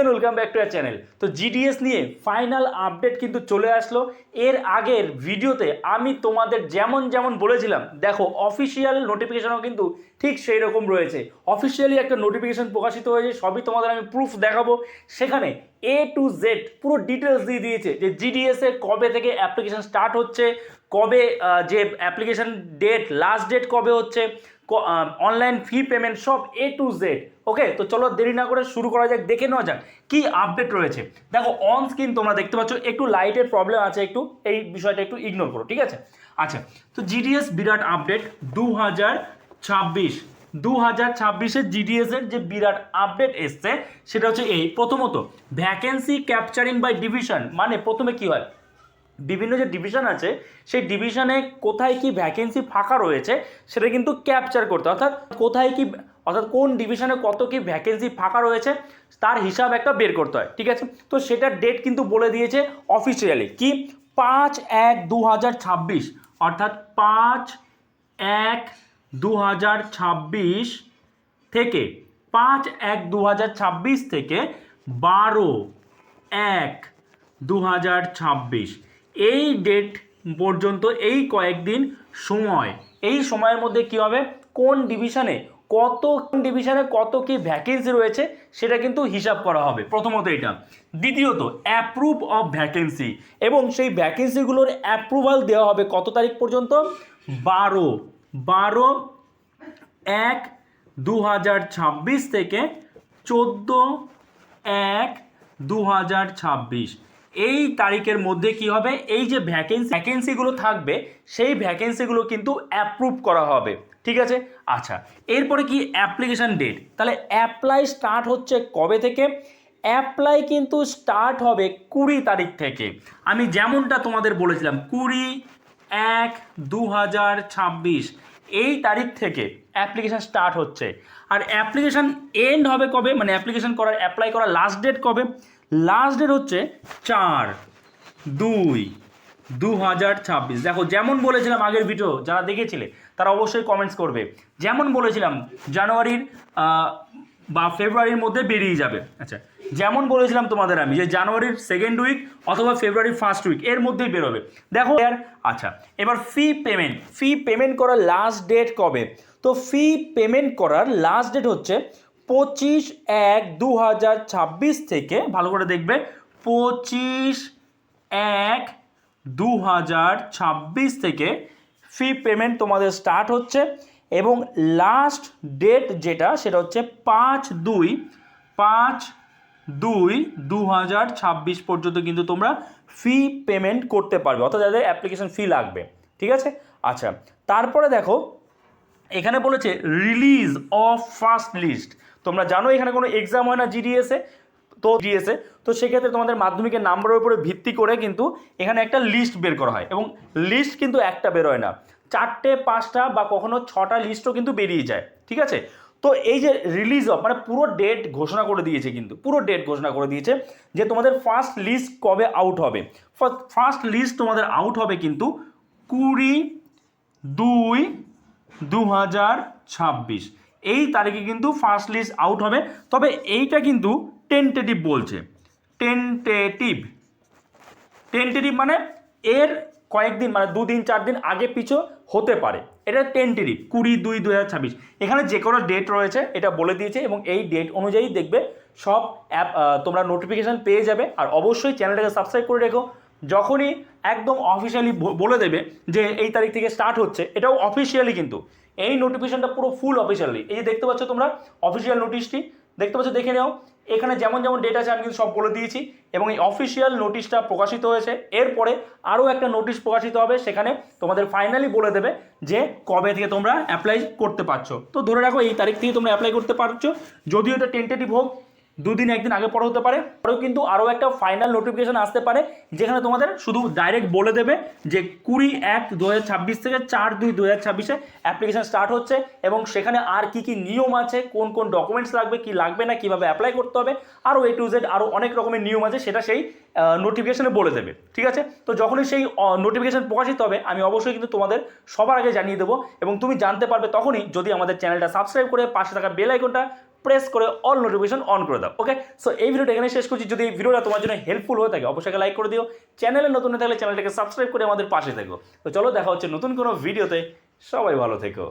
Everyone welcome back to channel তো GDS নিয়ে final update কিন্তু চলে আসলো। এর আগের ভিডিওতে আমি তোমাদের যেমন যেমন বলেছিলাম, দেখো অফিসিয়াল নোটিফিকেশনও কিন্তু ঠিক সেই রকম রয়েছে। অফিসিয়ালি একটা নোটিফিকেশন প্রকাশিত হয়েছে, সবই তোমাদের আমি প্রুফ দেখাবো। সেখানে এ টু জেড পুরো ডিটেলস দিয়ে দিয়েছে যে জিডিএস কবে থেকে অ্যাপ্লিকেশন স্টার্ট হচ্ছে, কবে যে অ্যাপ্লিকেশন ডেট লাস্ট ডেট কবে হচ্ছে। অনলাইন ফি পেমেন্ট সব এ টু জেড ওকে তো চলো দেরি না করে শুরু করা যাক, দেখে নেওয়া যাক কি আপডেট রয়েছে। দেখো অন স্ক্রিন তোমরা দেখতে পাচ্ছ, একটু লাইটের প্রবলেম আছে একটু, এই বিষয়টা একটু ইগনোর করো, ঠিক আছে? আচ্ছা তো জিডিএস বিরাট আপডেট দু হাজার ছাব্বিশ দু হাজার ছাব্বিশের জিডিএস এর যে বিরাট আপডেট এসছে, সেটা হচ্ছে এই, প্রথমত ভ্যাকেন্সি ক্যাপচারিং বাই ডিভিশন মানে প্রথমে কি হয়? বিভিন্ন যে ডিভিশন আছে, সেই ডিভিশনে কোথায় কি ভ্যাকেন্সি ফাঁকা রয়েছে, সেটা কিন্তু ক্যাপচার করতে অর্থাৎ কোথায় কি, অর্থাৎ কোন ডিভিশনে কত কি ভ্যাকেন্সি ফাঁকা রয়েছে, তার হিসাব একটা বের করতে হয়, ঠিক আছে? তো সেটার ডেট কিন্তু বলে দিয়েছে অফিসিয়ালি কি? পাঁচ এক দু হাজার ছাব্বিশ, অর্থাৎ পাঁচ এক দু হাজার ছাব্বিশ থেকে, পাঁচ এক দু হাজার ছাব্বিশ থেকে বারো এক দু হাজার ছাব্বিশ। এই ডেট পর্যন্ত এই কয়েকদিন সময়। এই সময়ের মধ্যে কি হবে? কোন ডিভিশনে কত ডিভিশনে কত কি ভ্যাকেন্সি রয়েছে সেটা কিন্তু হিসাব করা হবে প্রথমত এটা দ্বিতীয়ত অ্যাপ্রুভ অফ ভ্যাকেন্সি এবং সেই ভ্যাকেন্সিগুলোর অ্যাপ্রুভাল দেওয়া হবে কত তারিখ পর্যন্ত? বারো। বারো এক দু হাজার ছাব্বিশ থেকে চোদ্দ এক দু হাজার ছাব্বিশ। এই তারিখের মধ্যে কি হবে? এই যে ভ্যাকেন্সি ভ্যাকেন্সিগুলো থাকবে, সেই ভ্যাকেন্সিগুলো কিন্তু অ্যাপ্রুভ করা হবে। ঠিক আছে? আচ্ছা এরপরে কি অ্যাপ্লিকেশন ডেট তাহলে অ্যাপ্লাই স্টার্ট হচ্ছে কবে থেকে? অ্যাপ্লাই কিন্তু স্টার্ট হবে কুড়ি তারিখ থেকে। আমি যেমনটা তোমাদের বলেছিলাম, কুড়ি এক দু হাজার ছাব্বিশ। এই তারিখ থেকে অ্যাপ্লিকেশন স্টার্ট হচ্ছে। আর অ্যাপ্লিকেশন এন্ড হবে কবে? মানে অ্যাপ্লিকেশন করার অ্যাপ্লাই করার লাস্ট ডেট কবে? লাস্ট ডেট হচ্ছে চার দুই দু হাজার ছাব্বিশ। দেখো, যেমন বলেছিলাম আগের ভিডিও যারা দেখেছিলে, তারা অবশ্যই কমেন্টস করবে। যেমন বলেছিলাম, জানুয়ারির বা ফেব্রুয়ারির মধ্যে বেরিয়ে যাবে। আচ্ছা যেমন বলেছিলাম তোমাদের আমি, যে জানুয়ারির সেকেন্ড উইক অথবা ফেব্রুয়ারির ফার্স্ট উইক এর মধ্যেই বেরোবে। দেখো আর আচ্ছা এবার ফি পেমেন্ট ফি পেমেন্ট করার লাস্ট ডেট কবে? তো ফি পেমেন্ট করার লাস্ট ডেট হচ্ছে পঁচিশ এক দু হাজার ছাব্বিশ থেকে, ভালো করে দেখবে, পঁচিশ এক দু হাজার ছাব্বিশ থেকে ফি পেমেন্ট তোমাদের স্টার্ট হচ্ছে এবং লাস্ট ডেট যেটা, সেটা হচ্ছে পাঁচ দুই পাঁচ দুই দু হাজার ছাব্বিশ পর্যন্ত কিন্তু তোমরা ফি পেমেন্ট করতে পারবে। অর্থাৎ যাদের অ্যাপ্লিকেশন ফি লাগবে। ঠিক আছে? আচ্ছা তারপরে দেখো, এখানে বলেছে রিলিজ অফ ফার্স্ট লিস্ট তোমরা জানো এখানে কোনো এক্সাম হয় না জিডিএসে তো জিডিএসে তো সেক্ষেত্রে তোমাদের মাধ্যমিকের নাম্বারের উপরে ভিত্তি করে কিন্তু এখানে একটা লিস্ট বের করা হয়। এবং লিস্ট কিন্তু একটা বেরোয় না। চারটে, পাঁচটা বা কখনো ছটা লিস্টও কিন্তু বেরিয়ে যায়। ঠিক আছে? তো এই যে রিলিজ অফ মানে পুরো ডেট ঘোষণা করে দিয়েছে কিন্তু, পুরো ডেট ঘোষণা করে দিয়েছে যে তোমাদের ফার্স্ট লিস্ট কবে আউট হবে। ফার্স্ট লিস্ট তোমাদের আউট হবে কিন্তু কুড়ি দুই দু হাজার ছাব্বিশ। এই তারিখে কিন্তু ফার্স্ট লিস্ট আউট হবে, তবে এইটা কিন্তু টেন্টেটিভ বলছে। টেন্টেটিভ টেন্টেটিভ মানে এর কয়েকদিন মানে দুদিন চার দিন আগে পিছু হতে পারে। এটা টেন্টেটিভ কুড়ি দুই দু হাজার ছাব্বিশ। এখানে যে কোনো ডেট রয়েছে, এটা বলে দিয়েছে এবং এই ডেট অনুযায়ী দেখবে সব অ্যাপ তোমরা নোটিফিকেশান পেয়ে যাবে। আর অবশ্যই চ্যানেলটাকে সাবস্ক্রাইব করে রেখো। যখনই একদম অফিসিয়ালি বলে দেবে যে এই তারিখ থেকে স্টার্ট হচ্ছে, এটাও অফিসিয়ালি কিন্তু। এই নোটিফিকেশনটা পুরো ফুল অফিসিয়ালি এই যে দেখতে পাচ্ছ তোমরা অফিসিয়াল নোটিশটি দেখতে পাচ্ছ, দেখে নাও। এখানে যেমন যেমন ডেটা আছে, আমি কিন্তু সব বলে দিয়েছি। এবং এই অফিসিয়াল নোটিশটা প্রকাশিত হয়েছে। এরপরে আরও একটা নোটিশ প্রকাশিত হবে, সেখানে তোমাদের ফাইনালি বলে দেবে যে কবে থেকে তোমরা অ্যাপ্লাই করতে পারছ। তো ধরে রাখো, এই তারিখ থেকে তোমরা অ্যাপ্লাই করতে পারছ। যদিও এটা টেন্টেটিভ হোক দুদিন, একদিন আগে পরে হতে পারে। পরেও কিন্তু আরও একটা ফাইনাল নোটিফিকেশান আসতে পারে, যেখানে তোমাদের শুধু ডাইরেক্ট বলে দেবে যে কুড়ি এক দু থেকে চার দুই দু হাজার ছাব্বিশে অ্যাপ্লিকেশন স্টার্ট হচ্ছে এবং সেখানে আর কি কি নিয়ম আছে, কোন কোন ডকুমেন্টস লাগবে, কি লাগবে না, কীভাবে অ্যাপ্লাই করতে হবে, আরও এ টু জেড আরও অনেক রকমের নিয়ম আছে, সেটা সেই নোটিফিকেশনে বলে দেবে, ঠিক আছে? তো যখনই সেই নোটিফিকেশন প্রকাশিত হবে, আমি অবশ্যই কিন্তু তোমাদের সবার আগে জানিয়ে দেবো এবং তুমি জানতে পারবে তখনই যদি আমাদের চ্যানেলটা সাবস্ক্রাইব করে পাশে থাকা বেল আইকনটা প্রেস করে অল নোটিফিকেশন অন করে দাও ওকে সো এই ভিডিওটা এখানে শেষ করছি। যদি এই ভিডিওটা তোমার জন্য হেল্পফুল হয়ে থাকে, অবশ্যই লাইক করে দিও। চ্যানেলে নতুন থাকলে চ্যানেলটাকে সাবস্ক্রাইব করে আমাদের পাশে থেকো। তো চলো, দেখা হচ্ছে নতুন কোনো ভিডিওতে সবাই ভালো থেকো।